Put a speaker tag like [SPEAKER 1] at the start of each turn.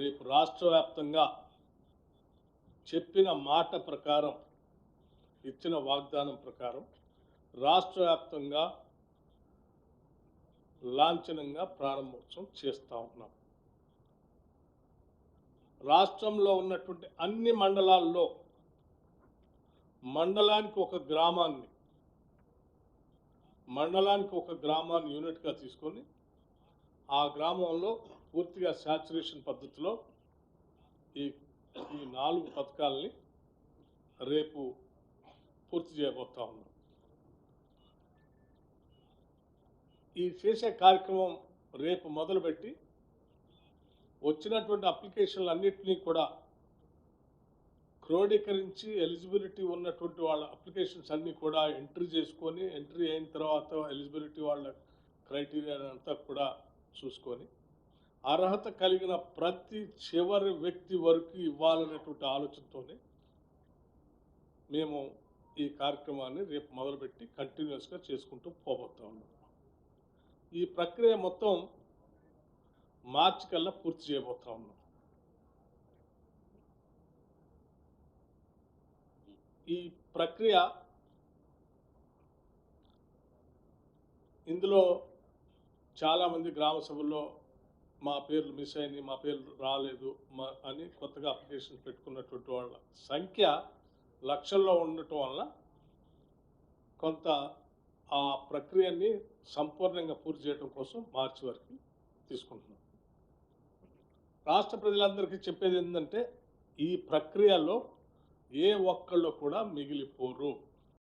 [SPEAKER 1] రేపు రాష్ట్ర వ్యాప్తంగా చెప్పిన మాట ప్రకారం ఇచ్చిన వాగ్దానం ప్రకారం రాష్ట్ర వ్యాప్తంగా లాంఛనంగా ప్రారంభోత్సవం చేస్తూ ఉన్నాం. రాష్ట్రంలో ఉన్నటువంటి అన్ని మండలాల్లో మండలానికి ఒక గ్రామాన్ని మండలానికి ఒక గ్రామాన్ని యూనిట్గా తీసుకొని ఆ గ్రామంలో పూర్తిగా శాచురేషన్ పద్ధతిలో ఈ ఈ నాలుగు పథకాలని రేపు పూర్తి చేయబోతా ఉన్నాం. ఈ చేసే కార్యక్రమం రేపు మొదలుపెట్టి వచ్చినటువంటి అప్లికేషన్లు అన్నింటినీ కూడా క్రోడీకరించి ఎలిజిబిలిటీ ఉన్నటువంటి వాళ్ళ అప్లికేషన్స్ అన్నీ కూడా ఎంట్రీ చేసుకొని ఎంట్రీ అయిన తర్వాత ఎలిజిబిలిటీ వాళ్ళ క్రైటీరియా అంతా కూడా చూసుకొని అర్హత కలిగిన ప్రతి చివరి వ్యక్తి వరకు ఇవ్వాలనేటువంటి ఆలోచనతోనే మేము ఈ కార్యక్రమాన్ని రేపు మొదలుపెట్టి కంటిన్యూస్గా చేసుకుంటూ పోబోతా ఉన్నాం. ఈ ప్రక్రియ మొత్తం మార్చి కల్లా పూర్తి చేయబోతా ఉన్నాం. ఈ ప్రక్రియ ఇందులో చాలామంది గ్రామ సభల్లో మా పేర్లు మిస్ అయింది మా పేర్లు రాలేదు మా అని కొత్తగా అప్లికేషన్ పెట్టుకున్నటువంటి వాళ్ళ సంఖ్య లక్షల్లో ఉండటం వల్ల కొంత ఆ ప్రక్రియని సంపూర్ణంగా పూర్తి చేయడం కోసం మార్చి వరకు తీసుకుంటున్నాం. రాష్ట్ర ప్రజలందరికీ చెప్పేది ఏంటంటే ఈ ప్రక్రియలో ఏ ఒక్కళ్ళు కూడా మిగిలిపోరు.